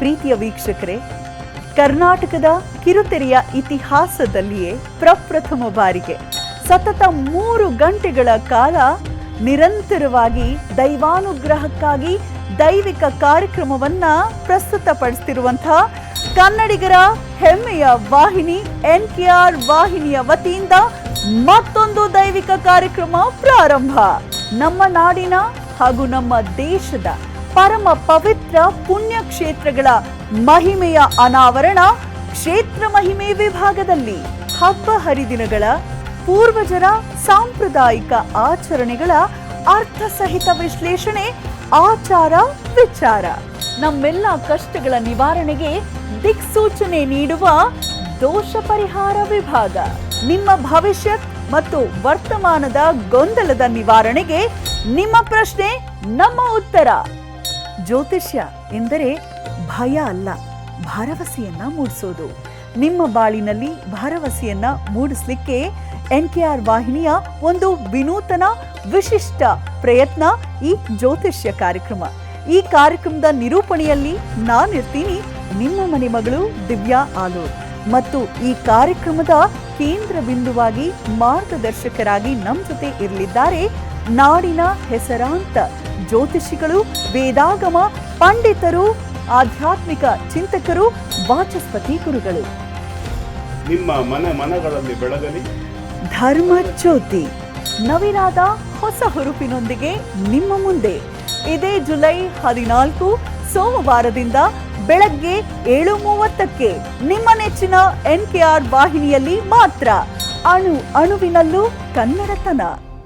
ಪ್ರೀತಿಯ ವೀಕ್ಷಕರೇ, ಕರ್ನಾಟಕದ ಕಿರುತೆರೆಯ ಇತಿಹಾಸದಲ್ಲಿಯೇ ಪ್ರಪ್ರಥಮ ಬಾರಿಗೆ ಸತತ ಮೂರು ಗಂಟೆಗಳ ಕಾಲ ನಿರಂತರವಾಗಿ ದೈವಾನುಗ್ರಹಕ್ಕಾಗಿ ದೈವಿಕ ಕಾರ್ಯಕ್ರಮವನ್ನ ಪ್ರಸ್ತುತಪಡಿಸ್ತಿರುವಂತಹ ಕನ್ನಡಿಗರ ಹೆಮ್ಮೆಯ ವಾಹಿನಿ ಎನ್ ಕೆ ಆರ್ ವಾಹಿನಿಯ ವತಿಯಿಂದ ಮತ್ತೊಂದು ದೈವಿಕ ಕಾರ್ಯಕ್ರಮ ಪ್ರಾರಂಭ. ನಮ್ಮ ನಾಡಿನ ಹಾಗೂ ನಮ್ಮ ದೇಶದ ಪರಮ ಪವಿತ್ರ ಪುಣ್ಯ ಕ್ಷೇತ್ರಗಳ ಮಹಿಮೆಯ ಅನಾವರಣ ಕ್ಷೇತ್ರ ಮಹಿಮೆ ವಿಭಾಗದಲ್ಲಿ ಹಬ್ಬ ಹರಿದಿನಗಳ ಪೂರ್ವಜರ ಸಾಂಪ್ರದಾಯಿಕ ಆಚರಣೆಗಳ ಅರ್ಥಸಹಿತ ವಿಶ್ಲೇಷಣೆ, ಆಚಾರ, ವಿಚಾರ. ನಮ್ಮೆಲ್ಲ ಕಷ್ಟಗಳ ನಿವಾರಣೆಗೆ ದಿಕ್ಸೂಚನೆ ನೀಡುವ ದೋಷ ಪರಿಹಾರ ವಿಭಾಗ. ನಿಮ್ಮ ಭವಿಷ್ಯತ್ ಮತ್ತು ವರ್ತಮಾನದ ಗೊಂದಲದ ನಿವಾರಣೆಗೆ ನಿಮ್ಮ ಪ್ರಶ್ನೆ, ನಮ್ಮ ಉತ್ತರ. ಜ್ಯೋತಿಷ್ಯ ಎಂದರೆ ಭಯ ಅಲ್ಲ, ಭರವಸೆಯನ್ನ ಮೂಡಿಸೋದು. ನಿಮ್ಮ ಬಾಳಿನಲ್ಲಿ ಭರವಸೆಯನ್ನ ಮೂಡಿಸ್ಲಿಕ್ಕೆ ಎನ್ ಕೆ ಆರ್ ವಾಹಿನಿಯ ಒಂದು ವಿನೂತನ, ವಿಶಿಷ್ಟ ಪ್ರಯತ್ನ ಈ ಜ್ಯೋತಿಷ್ಯ ಕಾರ್ಯಕ್ರಮ. ಈ ಕಾರ್ಯಕ್ರಮದ ನಿರೂಪಣೆಯಲ್ಲಿ ನಾನಿರ್ತೀನಿ ನಿಮ್ಮ ಮನೆ ಮಗಳು ದಿವ್ಯಾ ಆಲೂರ್. ಮತ್ತು ಈ ಕಾರ್ಯಕ್ರಮದ ಕೇಂದ್ರ ಬಿಂದುವಾಗಿ ಮಾರ್ಗದರ್ಶಕರಾಗಿ ನಮ್ಮ ಜೊತೆ ಇರಲಿದ್ದಾರೆ ನಾಡಿನ ಹೆಸರಾಂತ ಜ್ಯೋತಿಷಿಗಳು ವೇದಾಗಮ ಪಂಡಿತರು ಆಧ್ಯಾತ್ಮಿಕ ಚಿಂತಕರು ವಾಚಸ್ಪತಿ ಗುರುಗಳು. ನಿಮ್ಮ ಮನ ಮನಗಳಲ್ಲಿ ಬೆಳಗಲಿ? ಧರ್ಮ ಜ್ಯೋತಿ. ನವೀನಾದ ಹೊಸ ಹುರುಪಿನೊಂದಿಗೆ ನಿಮ್ಮ ಮುಂದೆ. ಇದೇ ಜುಲೈ ಹದಿನಾಲ್ಕು ಸೋಮವಾರದಿಂದ ಬೆಳಗ್ಗೆ ಏಳು ಮೂವತ್ತಕ್ಕೆ ನಿಮ್ಮ ನೆಚ್ಚಿನ ಎನ್ ಕೆ ಆರ್ ವಾಹಿನಿಯಲ್ಲಿ ಮಾತ್ರ. ಅಣು ಅಣುವಿನಲ್ಲೂ ಕನ್ನಡತನ.